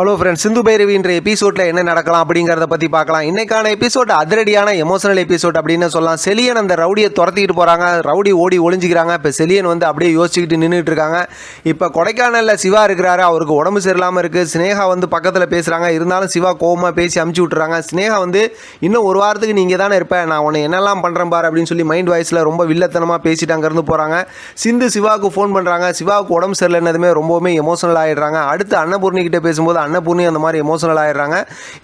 Hello friends சிந்து பைரவின்ற எபிசோடில் என்ன நடக்கலாம் அப்படிங்கிறத பற்றி பார்க்கலாம். இன்னைக்கான எபிசோட் அதிரடியான எமோஷனல் எபிசோட் அப்படின்னு சொல்லலாம். செலியன் அந்த ரவுடியை துரத்திக்கிட்டு போகிறாங்க ரவுடி ஓடி ஒளிஞ்சிக்கிறாங்க. இப்போ செலியன் வந்து அப்படியே யோசிச்சுக்கிட்டு நின்றுட்டு இருக்காங்க. இப்போ கொடைக்கானலில் சிவா இருக்கிறாரு. அவருக்கு உடம்பு சரியில்லாமல் இருக்குது ஸ்னேகா வந்து பக்கத்தில் பேசுகிறாங்க இருந்தாலும் சிவா கோவமாக பேசி அமுச்சு விட்டுறாங்க. ஸ்னேகா வந்து இன்னும் ஒரு வாரத்துக்கு நீங்கள் தானே இருப்பேன். நான் உன்னை என்னெல்லாம் பண்ணுறேன் பாரு அப்படின்னு சொல்லி மைண்ட் வாய்ஸில் ரொம்ப வில்லத்தனமாக பேசிட்டு அங்கேருந்து போகிறாங்க சிந்து சிவாவுக்கு ஃபோன் பண்ணுறாங்க சிவாவுக்கு உடம்பு சரியில்லைன்னதுமே ரொம்பவுமே எமோஷனல் ஆகிடுறாங்க அடுத்து அன்னபூர்ணி கிட்ட பேசும்போது அன்னபூர்ணி அந்த மாதிரி எமோஷனல் ஆகிடுறாங்க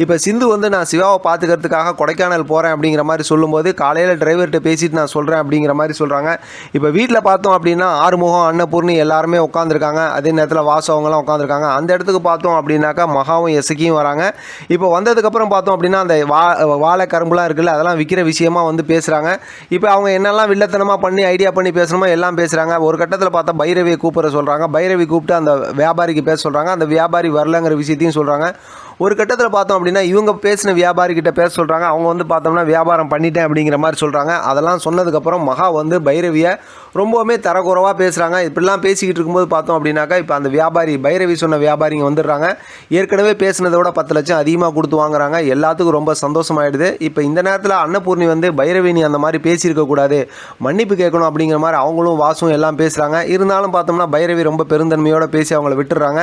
இப்போ சிந்து வந்து நான் சிவாவை பார்த்துக்கிறதுக்காக கொடைக்கானல் போகிறேன் அப்படிங்கிற மாதிரி சொல்லும்போது காலையில் டிரைவர்கிட்ட பேசிட்டு நான் சொல்கிறேன் அப்படிங்கிற மாதிரி சொல்கிறாங்க இப்போ வீட்டில் பார்த்தோம் அப்படின்னா ஆறுமுகம் அன்னபூர்ணி எல்லாருமே உட்காந்துருக்காங்க அதே நேரத்தில் வாசு அவங்களாம் உட்காந்துருக்காங்க அந்த இடத்துக்கு பார்த்தோம் அப்படின்னாக்கா மகாவும் எசக்கியும் வராங்க. இப்போ வந்ததுக்கப்புறம் பார்த்தோம் அப்படின்னா அந்த வா வாழை கரும்புலாம் இருக்குல்ல அதெல்லாம் விற்கிற விஷயமா வந்து பேசுகிறாங்க இப்போ அவங்க என்னெல்லாம் வில்லத்தனமாக பண்ணி ஐடியா பண்ணி பேசணுமோ எல்லாம் பேசுகிறாங்க ஒரு கட்டத்தில் பார்த்தா பைரவியை கூப்பிட சொல்கிறாங்க பைரவி கூப்பிட்டு அந்த வியாபாரிக்கு பேச சொல்கிறாங்க அந்த வியாபாரி வரலங்கிற விஷயம் விஷயத்தையும் சொல்கிறாங்க ஒரு கட்டத்தில் பார்த்தோம் அப்படின்னா இவங்க பேசின வியாபாரி கிட்ட பேச சொல்கிறாங்க அவங்க வந்து பார்த்தோம்னா வியாபாரம் பண்ணிட்டேன் அப்படிங்கிற மாதிரி சொல்கிறாங்க அதெல்லாம் சொன்னதுக்கப்புறம் மகா வந்து பைரவியை ரொம்பவுமே தரக்குறவாக பேசுகிறாங்க இப்படிலாம் பேசிக்கிட்டு இருக்கும்போது பார்த்தோம் அப்படின்னாக்கா இப்போ அந்த வியாபாரி பைரவி சொன்ன வியாபாரிங்க வந்துடுறாங்க. ஏற்கனவே பேசினதை விட பத்து லட்சம் அதிகமாக கொடுத்து வாங்குறாங்க. எல்லாத்துக்கும் ரொம்ப சந்தோஷமாயிடுது. இப்போ இந்த நேரத்தில் அன்னபூர்ணி வந்து பைரவி நீ அந்த மாதிரி பேசியிருக்கக்கூடாது மன்னிப்பு கேட்கணும் அப்படிங்கிற மாதிரி அவங்களும் வாசும் எல்லாம் பேசுகிறாங்க இருந்தாலும் பார்த்தோம்னா பைரவி ரொம்ப பெருந்தன்மையோடு பேசி அவங்கள விட்டுறாங்க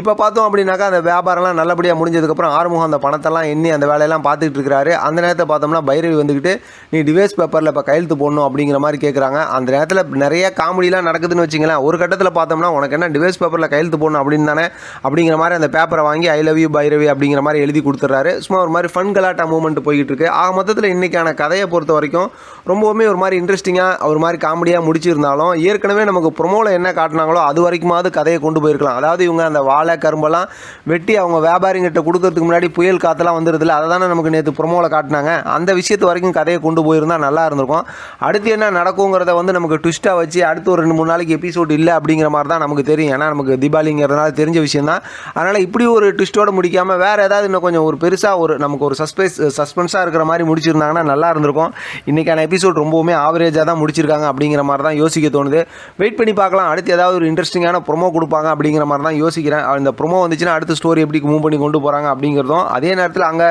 இப்போ பார்த்தோம் அப்படின்னாக்கா அந்த வியாபாரம்லாம் நல்லபடியாக முடிஞ்சதுக்கப்புறம் ஆறுமுகம் அந்த பணத்தெல்லாம் எண்ணி அந்த வேலையெல்லாம் பார்த்துக்கிட்டு இருக்கிறாரு. அந்த நேரத்தை பார்த்தோம்னா பைரவி வந்துக்கிட்டு நீ டிவைஸ் பேப்பரில் இப்போ கையெழுத்து போடணும் அப்படிங்கிற மாதிரி கேட்குறாங்க அந்த நேரத்தில் நிறைய காமெடிலாம் நடக்குதுன்னு வச்சிங்களேன் ஒரு கட்டத்தில் பார்த்தோம்னா உனக்கு என்ன டிவைஸ் பேப்பரில் கையெழுத்து போடணும் அப்படின்னு தானே? அப்படிங்கிற மாதிரி அந்த பேப்பரை வாங்கி ஐ லவ் யூ பைரவி அப்படிங்கிற மாதிரி எழுதி கொடுத்துட்றாரு. சும்மா ஒரு மாதிரி ஃபன் கலாட்டா மூமெண்ட் போய்கிட்டு இருக்கு. ஆக மொத்தத்தில் இன்றைக்கான கதையை பொறுத்த வரைக்கும் ரொம்பவுமே ஒரு மாதிரி இன்ட்ரெஸ்டிங்காக ஒரு மாதிரி காமெடியாக முடிச்சிருந்தாலும் ஏற்கனவே நமக்கு ப்ரொமோவில் என்ன காட்டினாங்களோ அது வரைக்குமாவது கதையை கொண்டு போயிருக்கலாம். அதாவது இவங்க அந்த வாழை கரும்பெல்லாம் வெட்டி அவங்க வியாபாரிங்கிட்ட கொடுக்கறதுக்கு முன்னாடி புயல் காற்றெல்லாம் வந்துருதுல அதை தானே நமக்கு நேற்று ப்ரொமோவில் காட்டினாங்க. அந்த விஷயத்து வரைக்கும் கதையை கொண்டு போயிருந்தால் நல்லா இருந்திருக்கும். அடுத்து என்ன நடக்குங்கிறத வந்து நமக்கு ட்விஸ்ட்டாக வச்சு அடுத்து ஒரு ரெண்டு மூணு நாளைக்கு எபிசோட் இல்லை அப்படிங்கிற மாதிரி தான் நமக்கு தெரியும். ஏன்னா நமக்கு தீபாவளிங்கிறதுனால தெரிஞ்ச விஷயம் தான். அதனால் இப்படி ஒரு ட்விஸ்ட்டோடு முடிக்காமல் வேறு ஏதாவது இன்னும் கொஞ்சம் ஒரு பெருசாக ஒரு நமக்கு ஒரு சஸ்பென்ஸ் சஸ்பென்ஸாக இருக்கிற மாதிரி முடிச்சிருந்தாங்கன்னா நல்லா இருந்திருக்கும். இன்றைக்கான எபிசோட் ரொம்பவுமே ஆவரேஜாக தான் முடிச்சிருக்காங்க அப்படிங்கிற மாதிரி தான் யோசிக்க தோணுது. வெயிட் பண்ணி பார்க்கலாம். அடுத்து ஏதாவது ஒரு இன்ட்ரெஸ்டிங்கான ப்ரொமோ கொடுப்பாங்க அப்படிங்கிற மாதிரி தான் யோசிக்கிறேன். இந்த ப்ரொமோ வந்துச்சுன்னா அடுத்த ஸ்டோரி எப்படி மூவ் பண்ணி கொண்டு போகிறாங்க அப்படிங்கிறதும் அதே நேரத்தில் அங்கே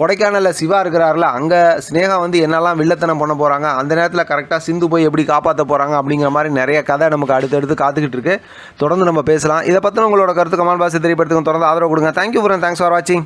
கொடைக்கானலில் சிவா இருக்கிறாருல அங்கே ஸ்னேகா வந்து என்னெல்லாம் வில்லத்தனம் பண்ண போகிறாங்க அந்த நேரத்தில் கரெக்டாக சிந்து போய் எப்படி காப்பாற்ற போகிறாங்க அப்படிங்கிற மாதிரி நிறைய கதை நமக்கு அடுத்தடுத்து காத்துக்கிட்டு இருக்கு. தொடர்ந்து நம்ம பேசலாம். இதை பற்றின உங்களோட கருத்து கமல் பாசி தெரியப்படுத்துங்க தொடர்ந்து ஆதரவு கொடுங்க. தேங்க்யூ ஃபார் தேங்க்ஸ் ஃபார் வாட்சிங்